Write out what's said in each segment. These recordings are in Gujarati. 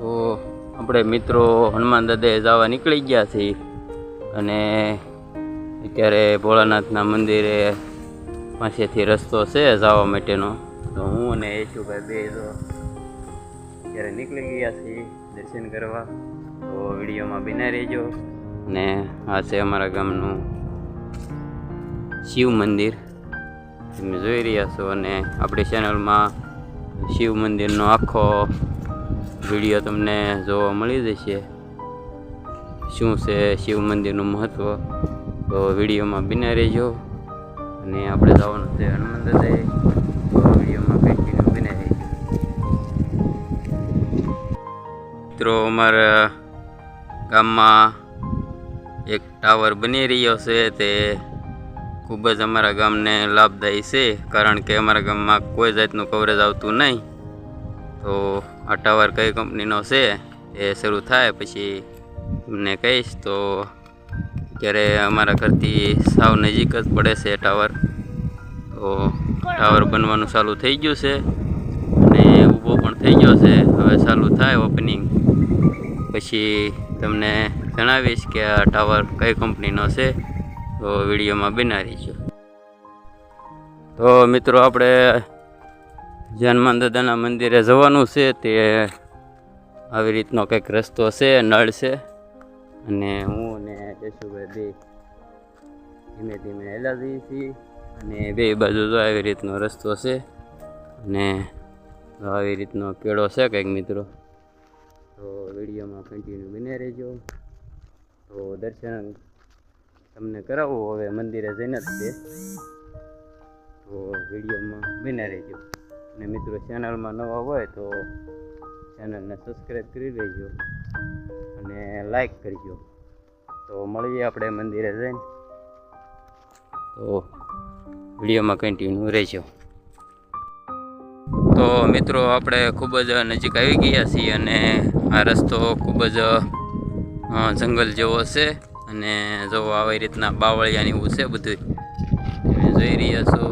તો આપણે મિત્રો હનુમાન દાદાએ જવા નીકળી ગયા છીએ અને અત્યારે ભોળાનાથના મંદિરે પાસેથી રસ્તો છે જવા માટેનો. તો હું અને યેશુભાઈ બે તો અત્યારે નીકળી ગયા છીએ દર્શન કરવા. તો વિડીયોમાં બિના રહેજો. અને આ છે અમારા ગામનું શિવ મંદિર. તમે જોઈ રહ્યા છો અને આપણી ચેનલમાં શિવ મંદિરનો આખો વીડિયો તમને જોવા મળી જશે. શું છે શિવ મંદિરનું મહત્ત્વ તો વિડીયોમાં બિના રહેજો. અને આપણે જવાનું છે હનુમાન વિડીયોમાં કન્ટિન્યુ બિના મિત્રો, અમારા ગામમાં એક ટાવર બની રહ્યો છે. તે ખૂબ જ અમારા ગામને લાભદાયી છે. કારણ કે અમારા ગામમાં કોઈ જાતનું કવરેજ આવતું નહીં. તો આ ટાવર કઈ કંપનીનો છે એ શરૂ થાય પછી તમને કહીશ તો અત્યારે અમારા ઘરથી સાવ નજીક જ પડે છે ટાવર, તો ટાવર બનવાનું ચાલુ થઈ ગયું છે અને ઊભો પણ થઈ ગયો છે. હવે ચાલુ થાય ઓપનિંગ પછી તમને જણાવીશ કે આ ટાવર કઈ કંપનીનો છે, તો વિડીયોમાં બનાવી રહીજો તો મિત્રો, આપણે હનુમાન દાદાના મંદિરે જવાનું છે તે આવી રીતનો કંઈક રસ્તો છે, નળ છે. અને હું અને કેશુભાઈ બે ધીમે ધીમે હેલા જઈએ છીએ. અને બે બાજુ જો આવી રીતનો રસ્તો છે. અને આવી રીતનો કેળો છે કંઈક મિત્રો. તો વિડીયોમાં કન્ટિન્યુ બને રહેજો. તો દર્શન તમને કરાવવું હવે મંદિરે જઈને જ છે. તો વિડીયોમાં બને રહેજો. અને મિત્રો ચેનલમાં નવા હોય તો ચેનલને સબસ્ક્રાઈબ કરી લેજો અને લાઈક કરજો. તો મળીએ આપણે મંદિરે જઈને. તો વિડીયોમાં કન્ટિન્યુ રહેજો. તો મિત્રો આપણે ખૂબ જ નજીક આવી ગયા છીએ અને આ રસ્તો ખૂબ જ જંગલ જેવો છે અને જો આવી રીતના બાવળિયાની એવું છે બધું જોઈ રહ્યા છો.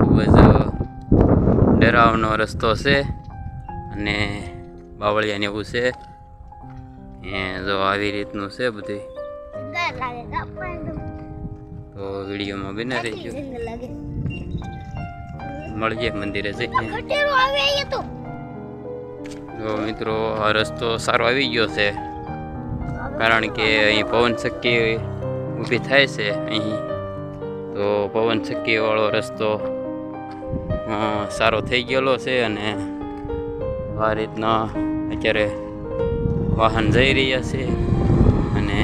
ખૂબ જ ડરાવનો રસ્તો છે અને બાવળિયાની એવું છે. એ જો આવી રીતનું છે બધું તો વિડીયોમાં બના રહીજો મળીએ મંદિરે જઈને તો મિત્રો, આ રસ્તો સારો આવી ગયો છે. કારણ કે અહીં પવન ચક્કી ઊભી થાય છે અહીં. તો પવન ચક્કી વાળો રસ્તો સારો થઈ ગયેલો છે અને આ રીતના અત્યારે વાહન જઈ રહ્યા છે અને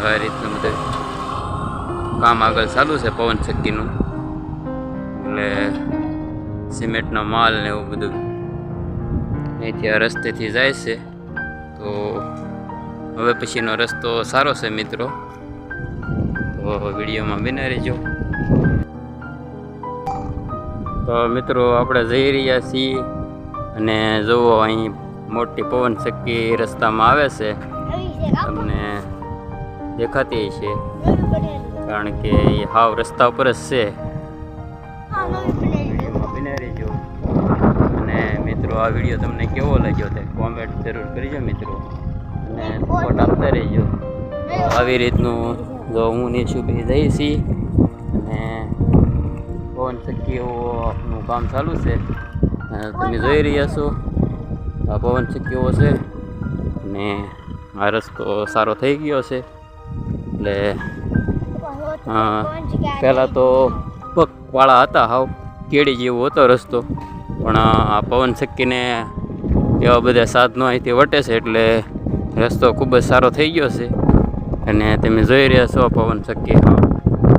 આ રીતનું બધું કામ આગળ ચાલુ છે પવન ચક્કીનું એટલે સિમેન્ટનો માલ ને એવું બધું અહીંથી આ રસ્તેથી જાય છે. તો હવે પછીનો રસ્તો સારો છે મિત્રો. તો વિડીયોમાં બિના રહેજો. તો મિત્રો, આપણે જઈ રહ્યા છીએ અને જુઓ અહીં મોટી પવન શક્તિ રસ્તામાં આવે છે. તમને દેખાતી છે કારણ કે એ હાવ રસ્તા ઉપર જ છે. અને મિત્રો, આ વીડિયો તમને કેવો લાગ્યો તે કોમેન્ટ જરૂર કરજો મિત્રો. અને સપોર્ટ આપતા રહેજો. આવી રીતનું જો હું ને શુભી જઈએ છીએ અને પવન ચક્કીઓનું કામ ચાલુ છે. તમે જોઈ રહ્યા છો. આ પવન ચક્કીઓ છે? અને આ રસ્તો સારો થઈ ગયો છે. એટલે પહેલાં તો પગવાળા હતા હાવ કેડી જેવો હતો રસ્તો. પણ આ પવન ચક્કીને એવા બધા સાધનો અહીંથી વટે છે એટલે રસ્તો ખૂબ જ સારો થઈ ગયો છે. અને તમે જોઈ રહ્યા છો પવન ચક્કી હાવ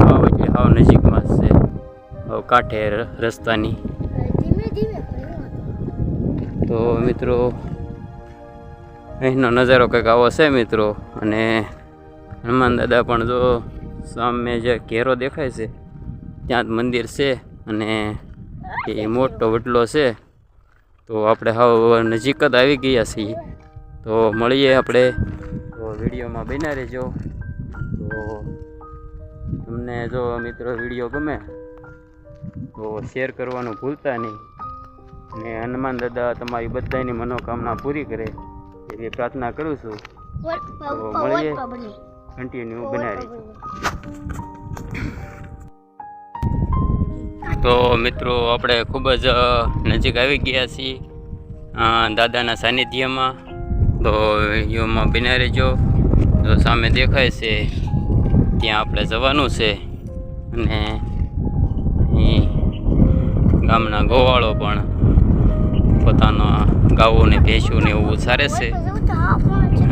હાવ એટલે હાવ હાવ કાંઠે રસ્તાની. તો મિત્રો અહીંનો નજારો કંઈક આવો છે મિત્રો. અને હનુમાન દાદા પણ જો સામે જે ઘેરો દેખાય છે ત્યાં જ મંદિર છે અને એ મોટો વટલો છે. તો આપણે હાવ નજીક જ આવી ગયા છીએ. તો મળીએ આપણે. તો વિડીયોમાં બન્યા રહેજો. તો તમને જો મિત્રો વીડિયો ગમે તો શેર કરવાનું ભૂલતા નહીં. અને હનુમાન દાદા તમારી બધાની મનોકામના પૂરી કરે એવી પ્રાર્થના કરું છું. તો મળીએ. કન્ટિન્યુ બનાવી. તો મિત્રો આપણે ખૂબ જ નજીક આવી ગયા છીએ દાદાના સાનિધ્યમાં. તો વિડીયોમાં બિના રહેજો. તો સામે દેખાય છે ત્યાં આપણે જવાનું છે. અને ગામના ગોવાળો પણ પોતાના ગાવોને ને એવું સારે છે.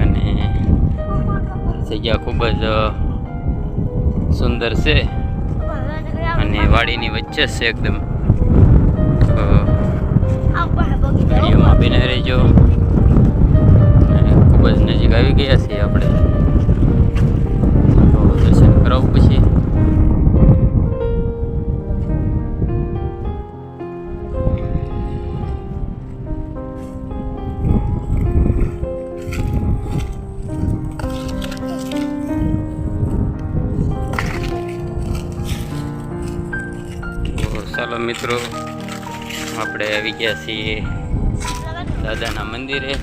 અને જગ્યા ખૂબ જ સુંદર છે. અને વાડીની વચ્ચે છે એકદમ. વિડીયોમાં બિને રહેજો ખૂબ જ નજીક આવી ગયા છીએ આપણે. દર્શન કરાવું પછી. મિત્રો, આપણે આવી ગયા છીએ દાદાના મંદિરે.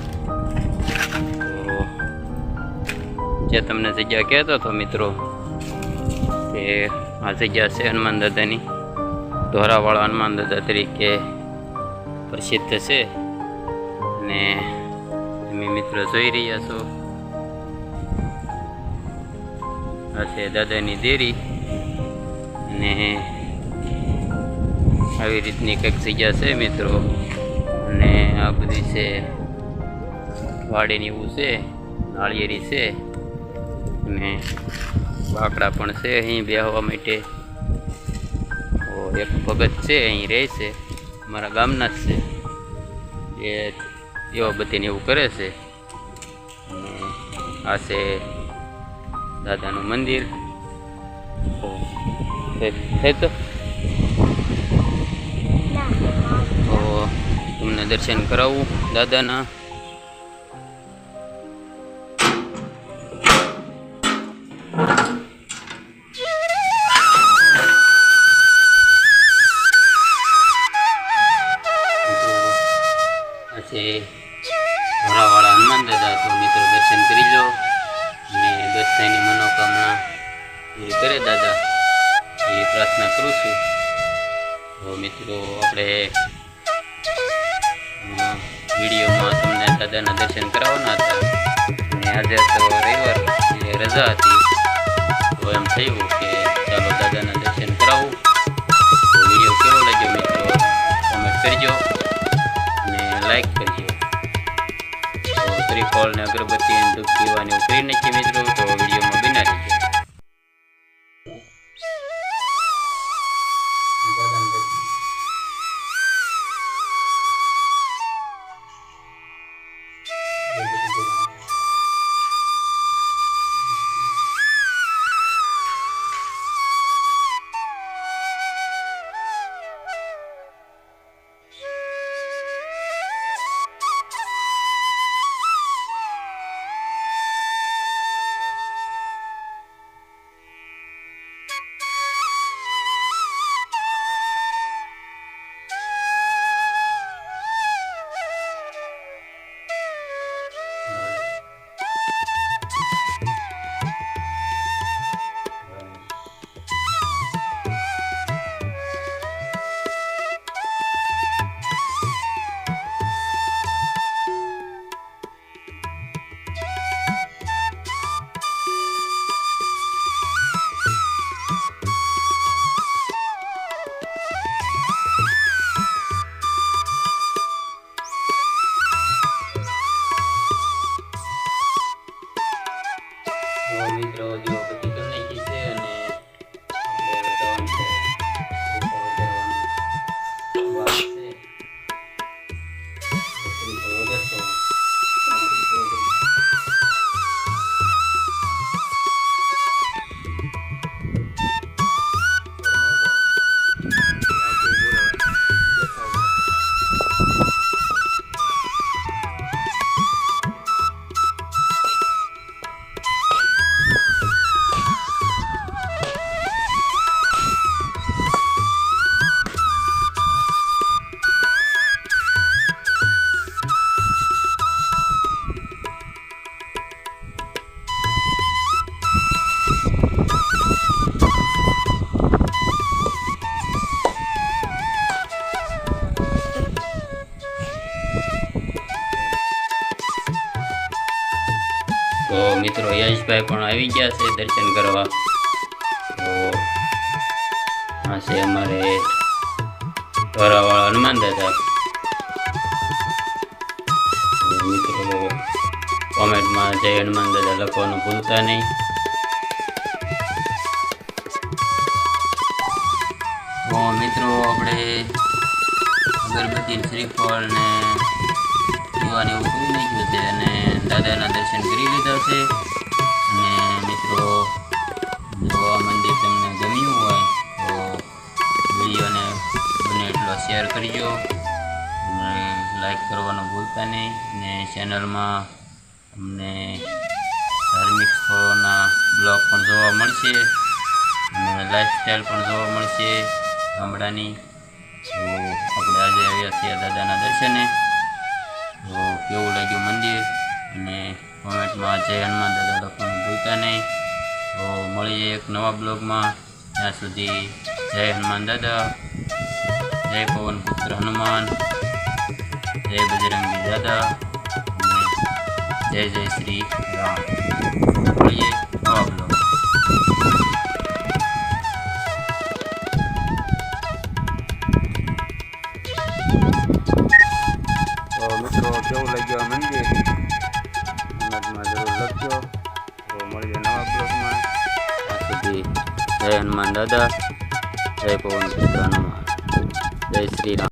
તો જે તમને જગ્યા કહેતો હતો મિત્રો, કે આ જગ્યા છે હનુમાન દાદાની, ધોરાવાળા હનુમાન દાદા તરીકે પ્રસિદ્ધ છે. અને તમે મિત્રો જોઈ રહ્યા છો, આ છે દાદાની દેરી. અને આવી રીતની કંઈક જગ્યા છે મિત્રો? અને આ બધી છે વાડીની એવું છે, નાળિયેરી છે, અને બાકડા પણ છે અહીં બેહવા માટે. એક ભગત છે અહીં રહે છે, અમારા ગામના જ છે. એ એવા બધીને એવું કરે છે. આ છે દાદાનું મંદિર. તો તો? તમને દર્શન કરાવું, દાદાના. હનુમાન દાદા તો મિત્રો દર્શન કરી અને બધાની મનોકામના પૂરી કરે દાદા. એ પ્રાર્થના કરું છું. તો મિત્રો, આપણે વિડીયોમાં તમને દાદાના દર્શન કરાવવાના હતા. અને આજે તો રવિવાર એટલે રજા હતી. તો એમ થયું કે ચાલો દાદાના દર્શન કરાવું. તો વીડિયો કેવો લાગ્યો મિત્રો? કોમેન્ટ કરજો અને લાઈક કરજો. તો શ્રીફળ ને અગરબત્તી ધૂપ દીવાની કરી નાખીએ મિત્રો. તો મિત્રો જો બધી તમને છે અને આવી ગયા છે દર્શન કરવા. તો આ છે અમારે ધોરાવાળા હનુમાન દાદા. મિત્રો, કોમેન્ટમાં જય હનુમાન દાદા લખવાનું ભૂલતા નહીં. તો મિત્રો, આપણે અગરબત્તી, શ્રીફળ ને દીવાને એવું કરી નાખ્યું અને દાદાના દર્શન કરી લીધા છે. કરજો અને લાઈક કરવાનું ભૂલતા નહીં અને ચેનલમાં અમને ધાર્મિક સ્થળોના બ્લોગ પણ જોવા મળશે. અને લાઈફસ્ટાઈલ પણ જોવા મળશે ગામડાની. તો આપણે આજે આવ્યા છીએ દાદાના દર્શને. તો કેવું લાગ્યું મંદિર? અને કોમેન્ટમાં જય હનુમાન દાદા લખવાનું ભૂલતા નહીં. તો મળીએ એક નવા બ્લોગમાં. ત્યાં સુધી જય હનુમાન દાદા. જય પવન પુત્ર હનુમાન જય બજરંગી દાદા અને જય જય શ્રી રામ